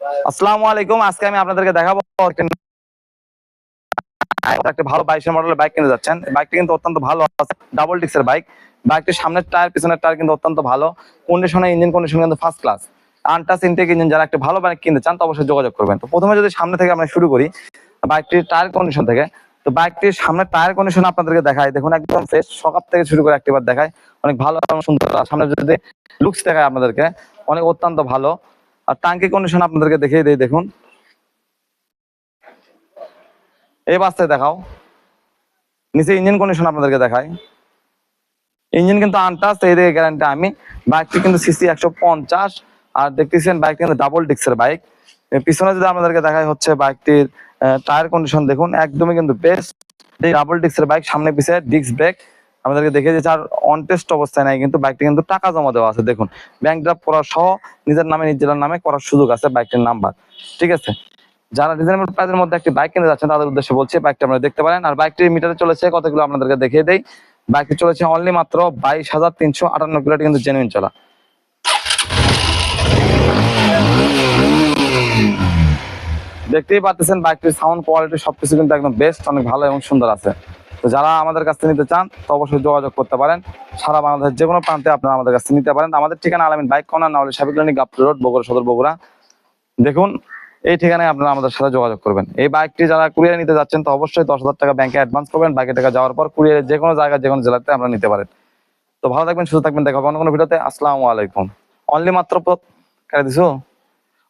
আসসালামু আলাইকুম। আজকে আমি আপনাদেরকে দেখাবো একটা ভালো বাইশের মডেলের বাইক যাচ্ছেন। কিন্তু অত্যন্ত ভালো ডাবল ডিক্সের বাইক বাইকটির সামনের টায়ার পিছনের টায়ার কিন্তু অত্যন্ত ভালো। কন্ডিশনে ইঞ্জিন কন্ডিশন কিন্তু ফার্স্ট ক্লাস আনটাস ইনটেক ইঞ্জিন যারা একটা ভালো বাইক কিনতে চান, তো অবশ্যই যোগাযোগ করবেন। তো প্রথমে যদি সামনে থেকে আমরা শুরু করি বাইকটির টায়ার কন্ডিশন থেকে, তো বাইকটির সামনে টায়ার কন্ডিশন আপনাদেরকে দেখায় দেখুন, একদম ফ্রেশ সকাল থেকে শুরু করে একটিবার দেখায় অনেক ভালো এবং সুন্দর। সামনে যদি লুকস দেখায় আপনাদেরকে, অনেক অত্যন্ত ভালো। আর টাঙ্কি কন্ডিশন আপনাদেরকে দেখিয়ে দিই, দেখুন। এই বাসটায় দেখাও। নিচে ইঞ্জিন কন্ডিশন আপনাদেরকে দেখায় ইঞ্জিন কিন্তু আনটাস এই দিকে গ্যারান্টি আমি। বাইকটি কিন্তু সিসি একশো পঞ্চাশ, আর দেখতেছেন বাইক কিন্তু ডাবল ডিক্সের বাইক পিছনে যদি আপনাদেরকে দেখায় হচ্ছে বাইকটির টায়ার কন্ডিশন দেখুন, একদমই কিন্তু বেস্ট ডাবল ডিক্সের বাইক সামনে পিছিয়ে ডিস্ক ব্রেক আমাদেরকে দেখে দিয়েছে যার অন টেস্ট অবস্থায় নাই, কিন্তু বাইকটি কিন্তু টাকা জমা দেওয়া আছে। দেখুন ব্যাংক ড্রাফট করা সহ নিজের নামে নিজের নামে করার সুযোগ আছে বাইকটির নাম্বার ঠিক আছে? যারা রিজনেবল প্রাইসের মধ্যে একটি বাইক কিনতে যাচ্ছেন, তাদের উদ্দেশ্যে বলছি বাইকটা আপনারা দেখতে পারেন। আর বাইকটির মিটারে চলেছে কতগুলো আপনাদেরকে দেখিয়ে দেই। বাইকটি চলেছে অনলি মাত্র বাইশ হাজার তিনশো আটান্ন কিলোটি কিন্তু জেনুইন চলা। দেখতেই পাচ্ছেন বাইকটির সাউন্ড কোয়ালিটি সবকিছু কিন্তু একদম বেস্ট অনেক ভালো এবং সুন্দর আছে। তো যারা আমাদের কাছ নিতে চান, তো অবশ্যই যোগাযোগ করতে পারেন। সারা বাংলাদেশের যে কোনো প্রান্তে আপনারা আমাদের কাছ নিতে পারেন। আমাদের ঠিকানা আলামিন বাইক কর্নার না হলে সাবিকুলানি গাপ্পি রোড, বগুড়া, সদর বগুড়া। দেখুন, এই ঠিকানায় আপনারা আমাদের সাথে যোগাযোগ করবেন। এই বাইকটি যারা কুরিয়ার নিতে যাচ্ছেন, তো অবশ্যই দশ হাজার টাকা ব্যাংকে অ্যাডভান্স করবেন। বাইকের টাকা যাওয়ার পর কুরিয়ারের যে কোনো জায়গায়, যে কোনো জেলাতে আপনারা নিতে পারেন। তো ভালো থাকবেন, সুস্থ থাকবেন। দেখা অন্য কোনো ভিডিওতে। আসসালামু আলাইকুম। অনলি মাত্র কেটে দিছো?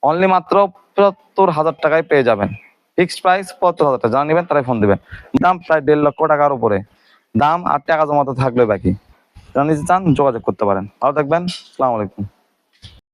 অনলি মাত্র পঁচাত্তর হাজার টাকায় পেয়ে যাবেন। ফিক্সড প্রাইস পঁচাত্তর হাজার টাকা। নেবেন তারাই ফোন দিবেন। দাম প্রায় দেড় লক্ষ টাকার উপরে। দাম আর টাকা জমাতে থাকলে বাকি। যারা নিতে চান যোগাযোগ করতে পারেন। ভালো থাকবেন। আলাইকুম।